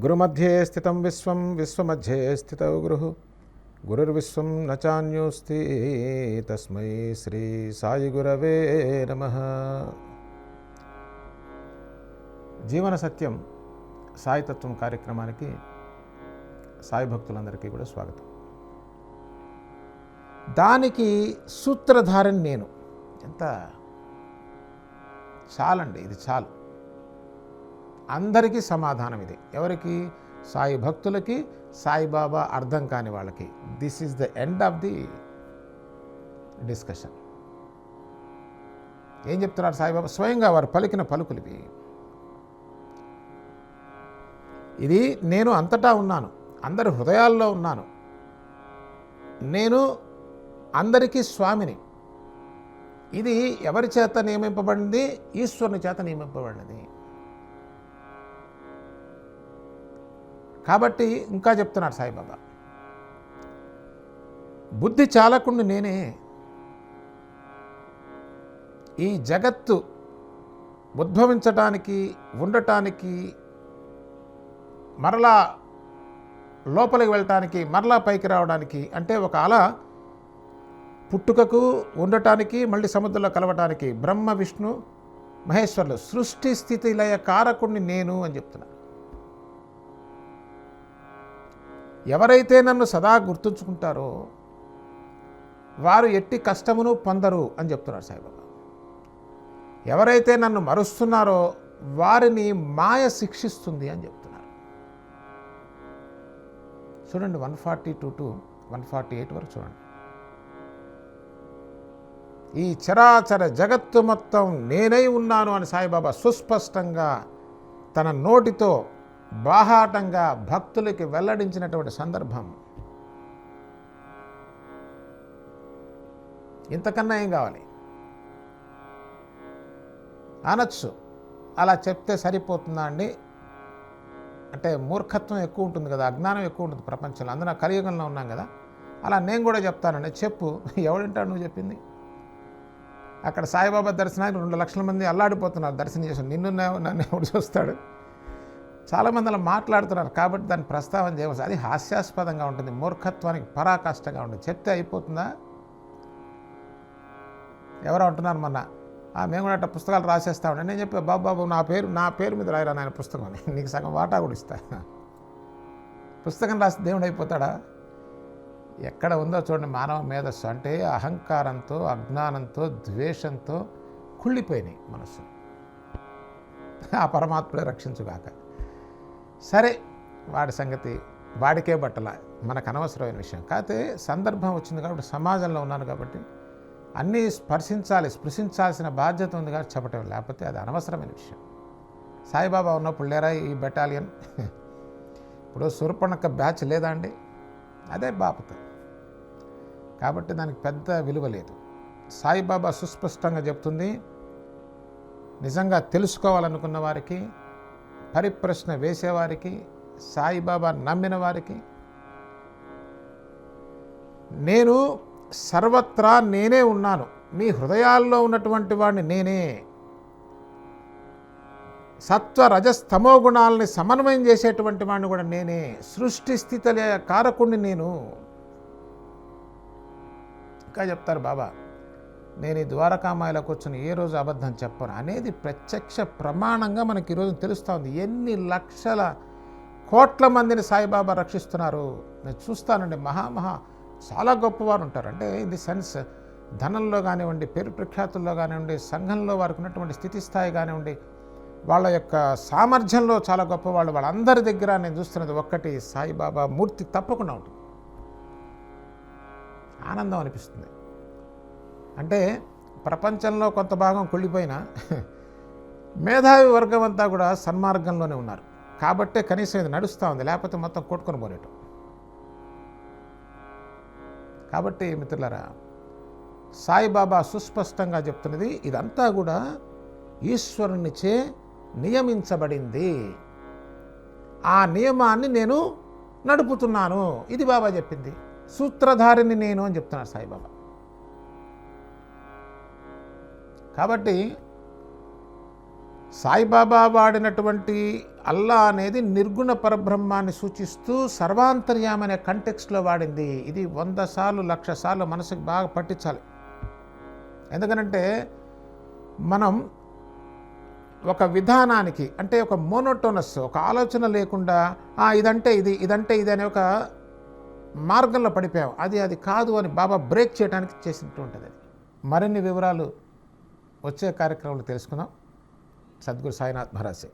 గురుమధ్యే స్థితం విశ్వం విశ్వమధ్యే స్థిత గురు. గురుర్విశ్వం నచాన్యోస్తి తస్మై శ్రీ సాయి గురవే నమ. జీవన సత్యం సాయితత్వం కార్యక్రమానికి సాయి భక్తులందరికీ కూడా స్వాగతం. దానికి సూత్రధారని నేను. ఎంత చాలండి ఇది చాలు. అందరికీ సమాధానం ఇది. ఎవరికి? సాయి భక్తులకి సాయిబాబా అర్థం కాని వాళ్ళకి. This is the end of the discussion ఏం చెప్తున్నారు సాయిబాబా? స్వయంగా వారు పలికిన పలుకులివి ఇది నేను అంతటా ఉన్నాను. అందరి హృదయాల్లో ఉన్నాను. నేను అందరికీ స్వామిని. ఇది ఎవరి చేత నియమింపబడింది? ఈశ్వరుని చేత నియమింపబడినది. కాబట్టి ఇంకా చెప్తున్నాడు సాయిబాబా. బుద్ధి చాలకుండా నేనే ఈ జగత్తు ఉద్భవించటానికి ఉండటానికి మరలా లోపలికి వెళ్ళటానికి మరలా పైకి రావడానికి అంటే ఒక అల పుట్టుకకు ఉండటానికి మళ్ళీ సముద్రంలో కలవటానికి బ్రహ్మ విష్ణు మహేశ్వరులు సృష్టి స్థితి లయ కారకుణ్ణి నేను అని చెప్తున్నాను ఎవరైతే నన్ను సదా గుర్తుంచుకుంటారో వారు ఎట్టి కష్టమును పొందరు అని చెప్తున్నారు సాయిబాబా. ఎవరైతే నన్ను మరుస్తున్నారో వారిని మాయ శిక్షిస్తుంది అని చెప్తున్నారు. చూడండి one forty two to one forty eight వరకు చూడండి. ఈ చరాచర జగత్తు మొత్తం నేనై ఉన్నాను అని సాయిబాబా సుస్పష్టంగా తన నోటితో బాహాటంగా భక్తులకి వెల్లడించినటువంటి సందర్భం. ఇంతకన్నా ఏం కావాలి? అనొచ్చు. అలా చెప్తే సరిపోతుందా అండి? అంటే మూర్ఖత్వం ఎక్కువ ఉంటుంది కదా అజ్ఞానం ఎక్కువ ఉంటుంది ప్రపంచంలో. అందున కలియుగంలో ఉన్నాం కదా. అలా నేను కూడా చెప్తానండి. చెప్పు. ఎవడింటాడు నువ్వు చెప్పింది? అక్కడ సాయిబాబా దర్శనానికి రెండు లక్షల మంది అల్లాడిపోతున్నారు దర్శనం చేసి. నిన్ను నన్ను ఎవడు చూస్తాడు? చాలామంది అలా మాట్లాడుతున్నారు కాబట్టి దాన్ని ప్రస్తావన చేయవచ్చు అది హాస్యాస్పదంగా ఉంటుంది మూర్ఖత్వానికి పరాకాష్టంగా ఉంటుంది. చెప్తే అయిపోతుందా? ఎవరో అంటున్నారు మొన్న. "ఆ, మేము కూడా అట్లా పుస్తకాలు రాసేస్తామండి నేను చెప్పా బాబు బాబు నా పేరు నా పేరు మీద రాయరా నాయన పుస్తకం అని. నీకు సగం వాటా కూడా ఇస్తా. పుస్తకం రాసి దేవుడు అయిపోతాడా? ఎక్కడ ఉందో చూడండి మానవ మేధస్సు అంటే అహంకారంతో అజ్ఞానంతో ద్వేషంతో కుళ్ళిపోయినాయి మనసు ఆ పరమాత్ముడే రక్షించుగాక. సరే వాడి సంగతి వాడికే బట్టల. మనకు అనవసరమైన విషయం. కాకపోతే సందర్భం వచ్చింది కాబట్టి సమాజంలో ఉన్నాను కాబట్టి అన్నీ స్పర్శించాలి స్పృశించాల్సిన బాధ్యత ఉంది కాబట్టి చెప్పటం లేకపోతే అది అనవసరమైన విషయం. సాయిబాబా ఉన్నప్పుడు లేరా ఈ బెటాలియన్? ఇప్పుడు సురపణక బ్యాచ్ లేదా అండి? అదే బాపత. కాబట్టి దానికి పెద్ద విలువ లేదు. సాయిబాబా సుస్పష్టంగా చెప్తుంది నిజంగా తెలుసుకోవాలనుకున్న వారికి పరిప్రశ్న వేసేవారికి సాయిబాబా నమ్మిన వారికి నేను సర్వత్రా నేనే ఉన్నాను. మీ హృదయాల్లో ఉన్నటువంటి వాడిని నేనే. సత్వ రజస్తమో గుణాలని సమన్వయం చేసేటువంటి వాడిని కూడా నేనే. సృష్టి స్థితిల కారకుణ్ణి నేను. ఇంకా చెప్తారు బాబా నేను ఈ ద్వారకామాయిలో కూర్చొని ఏ రోజు అబద్ధం చెప్పను అనేది ప్రత్యక్ష ప్రమాణంగా మనకి ఈరోజు తెలుస్తూ ఉంది. ఎన్ని లక్షల కోట్ల మందిని సాయిబాబా రక్షిస్తున్నారు? నేను చూస్తానండి. మహామహా చాలా గొప్పవారు ఉంటారు. అంటే ఇన్ ది సెన్స్ ధనంలో కానివ్వండి పేరు ప్రఖ్యాతుల్లో కానివ్వండి సంఘంలో వారికి ఉన్నటువంటి స్థితి స్థాయి కానివ్వండి వాళ్ళ యొక్క సామర్థ్యంలో చాలా గొప్పవాళ్ళు. వాళ్ళందరి దగ్గర నేను చూస్తున్నది ఒక్కటి సాయిబాబా మూర్తి తప్పకుండా ఉంటుంది. ఆనందం అనిపిస్తుంది. అంటే ప్రపంచంలో కొంత భాగం కుళ్ళిపోయినా మేధావి వర్గం అంతా కూడా సన్మార్గంలోనే ఉన్నారు. కాబట్టే కనీసం ఇది నడుస్తూ ఉంది లేకపోతే మొత్తం కొట్టుకొని పోనేటం కాబట్టి మిత్రులరా సాయిబాబా సుస్పష్టంగా చెప్తున్నది ఇదంతా కూడా ఈశ్వరునిచే నియమించబడింది. ఆ నియమాన్ని నేను నడుపుతున్నాను ఇది బాబా చెప్పింది. సూత్రధారిని నేను అని చెప్తున్నాడు సాయిబాబా. కాబట్టి సాయిబాబా వాడినటువంటి అల్లా అనేది నిర్గుణ పరబ్రహ్మాన్ని సూచిస్తూ సర్వాంతర్యం అనే కంటెక్స్ట్లో వాడింది. ఇది వంద సార్లు లక్ష సార్లు మనసుకు బాగా పట్టించాలి. ఎందుకనంటే మనం ఒక విధానానికి అంటే ఒక మోనోటోనస్ ఒక ఆలోచన లేకుండా ఇదంటే ఇది ఇదంటే ఇది అనే ఒక మార్గంలో పడిపోయాం. అది అది కాదు అని బాబా బ్రేక్ చేయడానికి చేసినట్టు ఉంటుంది అది. మరిన్ని వివరాలు వచ్చే కార్యక్రమంలో తెలుసుకుందాం. సద్గురు సాయినాథ్ మహారాజ్.